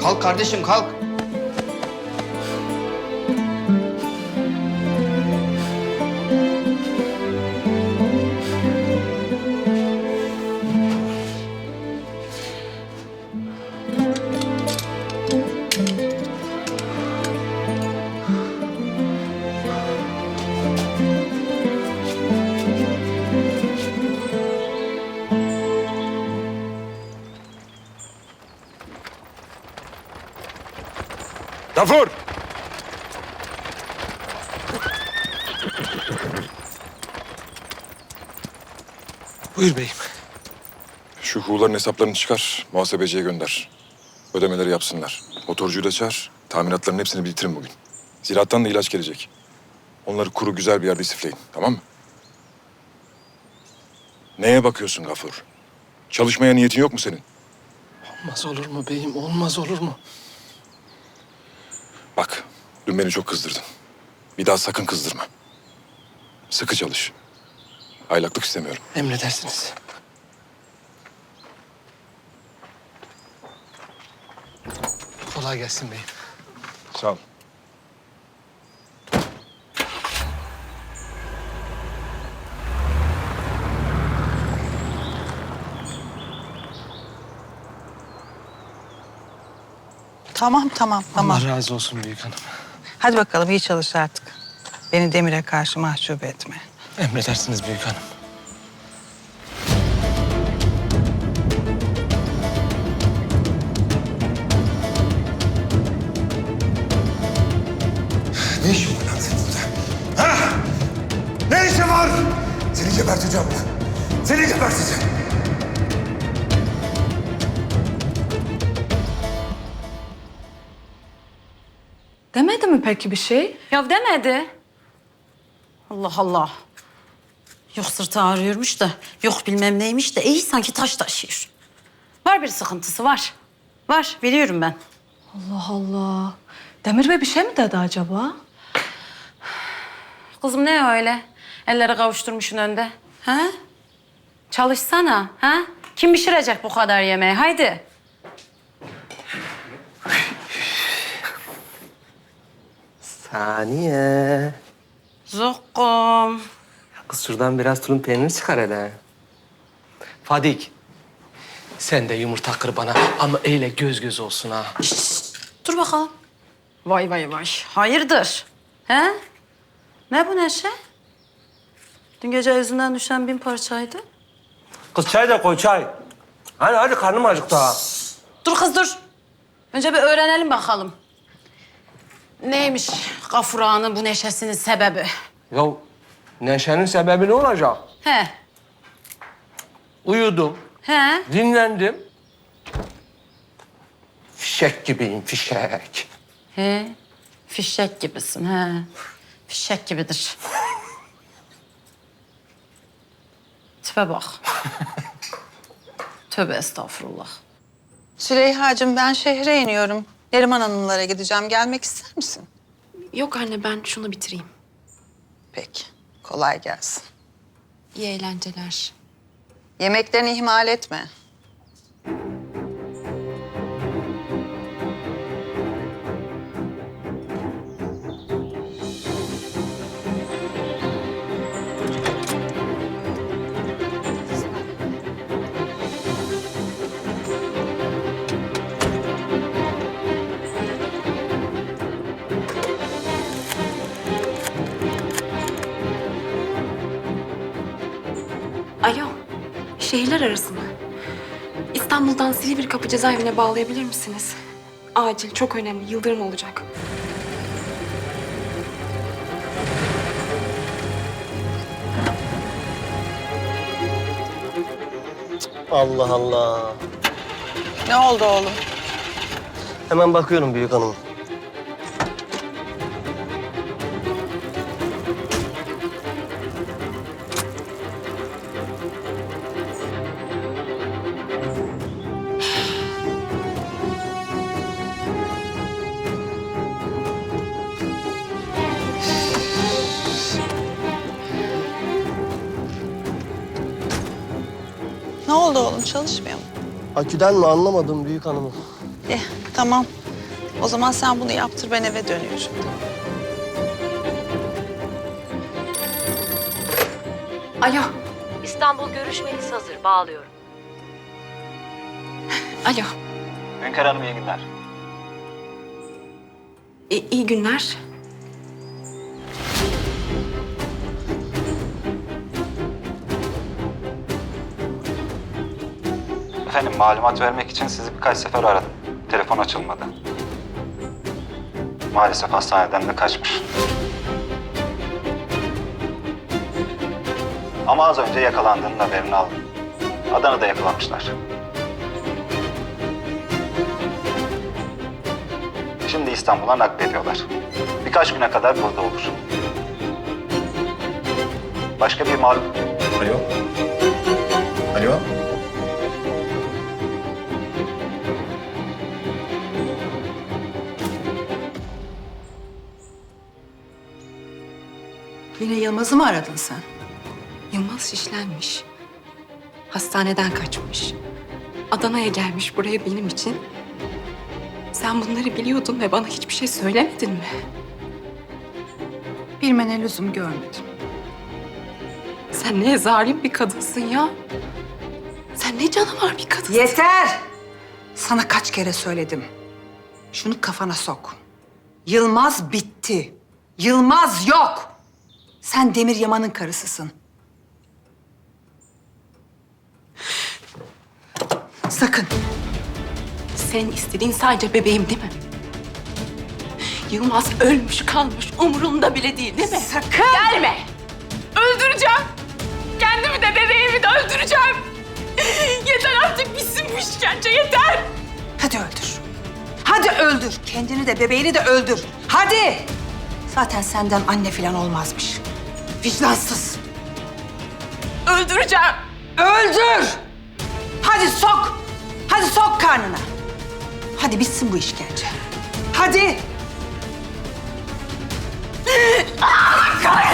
Kalk kardeşim kalk. Gafur! Buyur beyim. Şu huğların hesaplarını çıkar, muhasebeciye gönder. Ödemeleri yapsınlar. Motorcuyu da çağır, tamiratların hepsini bitirin bugün. Ziraattan da ilaç gelecek. Onları kuru güzel bir yerde istifleyin, tamam mı? Neye bakıyorsun Gafur? Çalışmaya niyetin yok mu senin? Olmaz olur mu beyim? Olmaz olur mu? Bak, dün beni çok kızdırdın. Bir daha sakın kızdırma. Sıkı çalış. Aylaklık istemiyorum. Emredersiniz. Kolay gelsin beyim. Sağ ol. Tamam tamam tamam. Allah razı olsun büyük hanım. Hadi bakalım iyi çalış artık. Beni Demir'e karşı mahcup etme. Emredersiniz büyük hanım. Ne işin var lan senin burada? Ha? Ne işin var? Seni geberteceğim lan. Seni geberteceğim. Demedi mi peki bir şey? Ya demedi. Allah Allah. Yok sırtı ağrıyormuş da, yok bilmem neymiş de iyi sanki taş taşıyor. Var bir sıkıntısı var. Var, biliyorum ben. Allah Allah. Demir Bey bir şey mi dedi acaba? Kızım ne öyle? Elleri kavuşturmuşsun önde. Ha? Çalışsana, ha? Kim pişirecek bu kadar yemeği? Haydi. Saniye. Zokkum. Kız şuradan biraz tulum peyniri çıkar hele. Fadik. Sen de yumurta kır bana ama öyle göz göz olsun ha. Dur bakalım. Vay vay vay. Hayırdır? He? Ne bu neşe? Dün gece yüzünden düşen bin parçaydı. Kız çay da koy çay. Hadi hadi karnım acıktı ha. Dur kız dur. Önce bir öğrenelim bakalım. Neymiş Gafur Ağa'nın bu neşesinin sebebi? Ya neşenin sebebi ne olacak? He, Uyudum, he. dinlendim. Fişek gibiyim fişek. He, fişek gibisin he. Fişek gibidir. Tipe bak. Tövbe estağfurullah. Süleyha'cığım ben şehre iniyorum. Neriman Hanımlara gideceğim. Gelmek ister misin? Yok anne ben şunu bitireyim. Peki. Kolay gelsin. İyi eğlenceler. Yemeklerini ihmal etme. Şehirler arası mı? İstanbul'dan Silivri Kapı cezaevine bağlayabilir misiniz? Acil, çok önemli. Yıldırım olacak. Allah Allah. Ne oldu oğlum? Hemen bakıyorum büyük hanım. Oldu oğlum? Çalışmıyor mu? Aküden mi anlamadım büyük hanımım. Eh, tamam. O zaman sen bunu yaptır ben eve dönüyorum. Alo. İstanbul görüşmeniz hazır. Bağlıyorum. Alo. Hünkar Hanım iyi günler. İyi, iyi günler. Efendim malumat vermek için sizi birkaç sefer aradım. Telefon açılmadı. Maalesef hastaneden de kaçmış. Ama az önce yakalandığının haberini aldım. Adana'da yakalamışlar. Şimdi İstanbul'a naklediyorlar. Birkaç güne kadar burada olur. Başka bir malum... Alo? Alo? Yine Yılmaz'ı mı aradın sen? Yılmaz şişlenmiş. Hastaneden kaçmış. Adana'ya gelmiş buraya benim için. Sen bunları biliyordun ve bana hiçbir şey söylemedin mi? Bilmene lüzum görmedim. Sen ne zalim bir kadınsın ya. Sen ne canavar bir kadınsın. Yeter! Sana kaç kere söyledim. Şunu kafana sok. Yılmaz bitti. Yılmaz yok. Sen Demir Yaman'ın karısısın. Sakın. Senin istediğin sadece bebeğim değil mi? Yılmaz ölmüş kalmış umurumda bile değil değil mi? Sakın! Gelme! Öldüreceğim! Kendimi de bebeğimi de öldüreceğim! Yeter artık bitsin bu işkence yeter! Hadi öldür. Hadi öldür. Kendini de bebeğini de öldür. Hadi! Zaten senden anne falan olmazmış. Vicdansız. Öldüreceğim! Öldür! Hadi sok! Hadi sok karnına. Hadi bitsin bu işkence. Hadi! Allah